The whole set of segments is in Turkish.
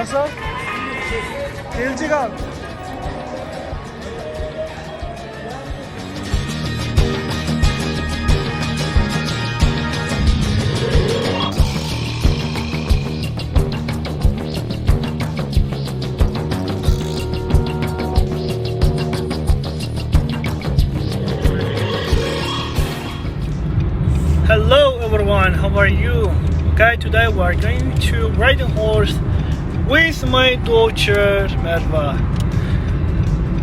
Nasıl? Hello everyone, how are you? Okay, today we are going to ride a horse with my daughter Merva.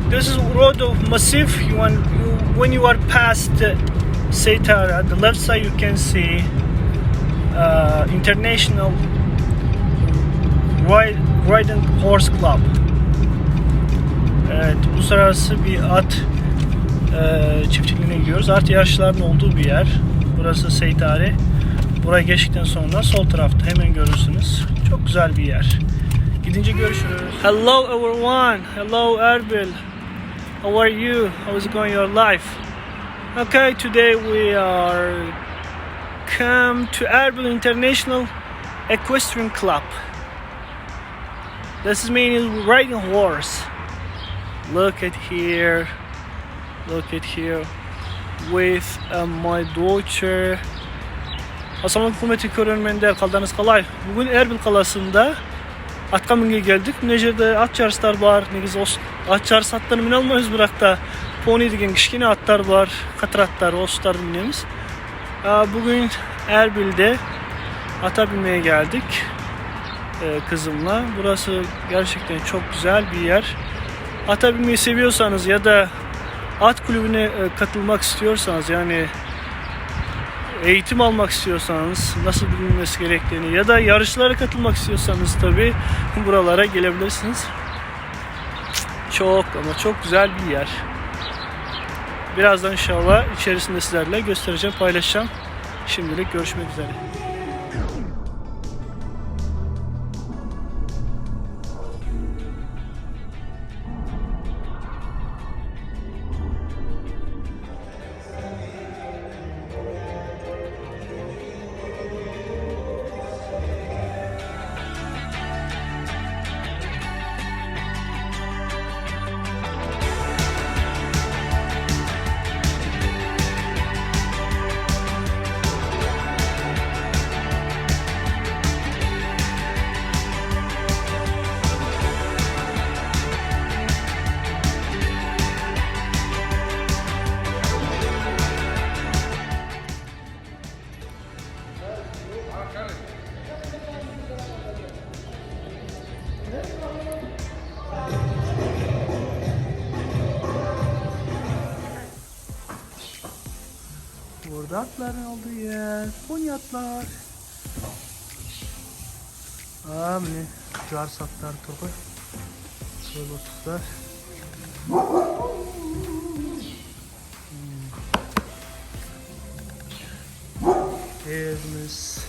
This is road of Massif. You want, you, when you are past Seitar, at the left side you can see uh, International Riding Horse Club. Evet, uluslararası bir at e, çiftliğine gidiyoruz. At yarışlarının olduğu bir yer. Burası Seytari. Buraya geçtikten sonra sol tarafta hemen görürsünüz. Çok güzel bir yer. Gidince görüşürüz. Hello everyone. Hello Erbil. How are you? How is going your life? Okay, today we are come to Erbil International Equestrian Club. This is meaning riding horse. Look at here. Look at here with uh, my daughter. Assalamu hükümeti körünmende kaldınız kalay. Bugün Erbil kalasında at minge geldik. Nejerде at yarışlar var. Negiz os at yarış atlarını mine almayız bırakta. Pony degen kişkine atlar var. Katır atlar, oslar minemiz. Bugün Erbil'de ata binmeye geldik e, kızımla. Burası gerçekten çok güzel bir yer. Ata binmeyi seviyorsanız ya da at kulübüne e, katılmak istiyorsanız yani eğitim almak istiyorsanız nasıl bilinmesi gerektiğini ya da yarışlara katılmak istiyorsanız tabi buralara gelebilirsiniz. Çok ama çok güzel bir yer. Birazdan inşallah içerisinde sizlerle göstereceğim, paylaşacağım. Şimdilik görüşmek üzere. Burada atların olduğu yer. Mı ne? Car satlar topu. Böyle otuzlar. Hmm. Evimiz.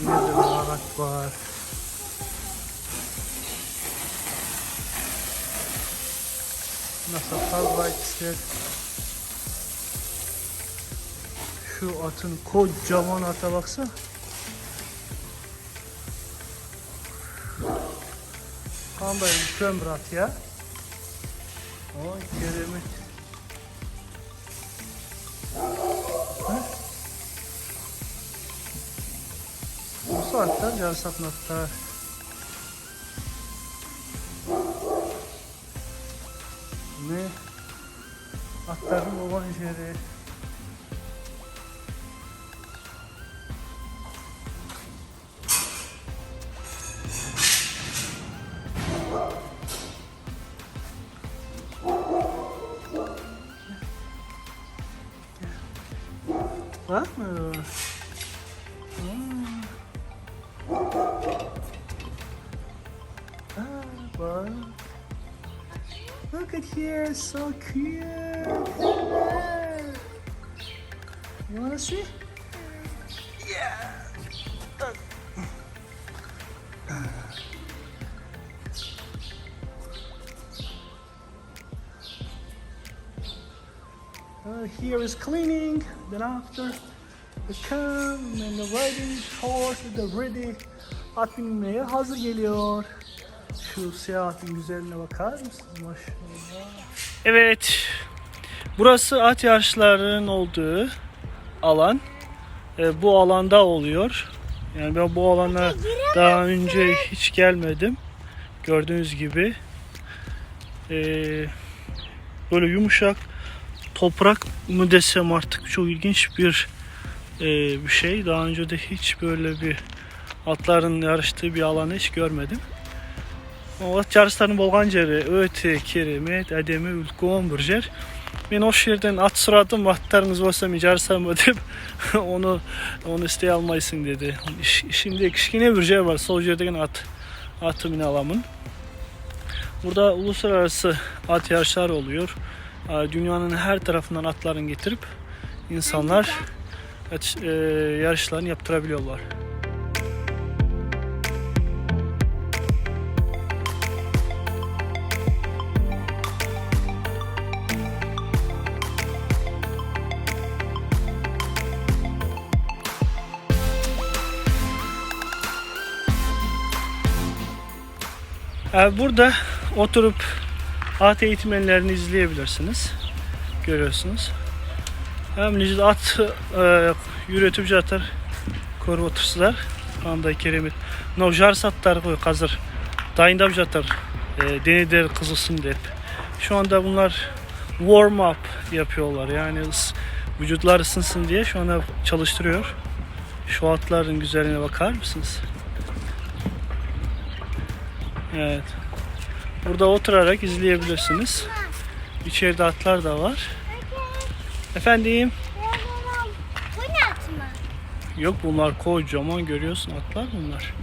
Yine de ağaç var. Nasıl fazla ister. Şu atın kocaman ata baksa. Tam böyle kömür at ya. Oy keremit. Ha? Bu saatte can satmakta. Ne? Atların olan yeri. Ah, var. Look at here, so cute. You wanna see? Here is cleaning, then after The come and the riding horse the ready. At binmeye hazır geliyor. Şu seyahatin güzelliğine bakar mısınız? Maşallah. Evet. Burası at yarışlarının olduğu alan. E, bu alanda oluyor. Yani ben bu alana daha önce hiç gelmedim. Gördüğünüz gibi. E, böyle yumuşak toprak mı desem artık çok ilginç bir e, bir şey. Daha önce de hiç böyle bir atların yarıştığı bir alanı hiç görmedim. O at yarışlarının bolgan jeri öte keremet, ademi ulkom bir jer. Men oş yerden at сұрадым, аттарыңыз болса мен жарысамын ба деп onu onu istey almaysың dedi. İş, işinde кішкене bir yer var. Sol жерден at atı mine alamın. Burada uluslararası at yarışları oluyor. Aa, Dünyanın her tarafından atların getirip insanlar e, yarışlarını yaptırabiliyorlar. Ee, Burada oturup at eğitmenlerini izleyebilirsiniz. Görüyorsunuz. Hem necə at e, yürütüp жатыр. Көріп отырсыздар. Қандай керемет. Мынау жарыс аттары ғой қазір дайындап жатыр. E, денелері қызылсын деп. Şu anda bunlar warm up yapıyorlar. Yani ıs- vücutlar ısınsın diye şu anda çalıştırıyor. Şu atların güzelliğine bakar mısınız? Evet. Burada oturarak izleyebilirsiniz. İçeride atlar da var. Efendim? Bu ne atma? Yok bunlar kocaman görüyorsun atlar bunlar.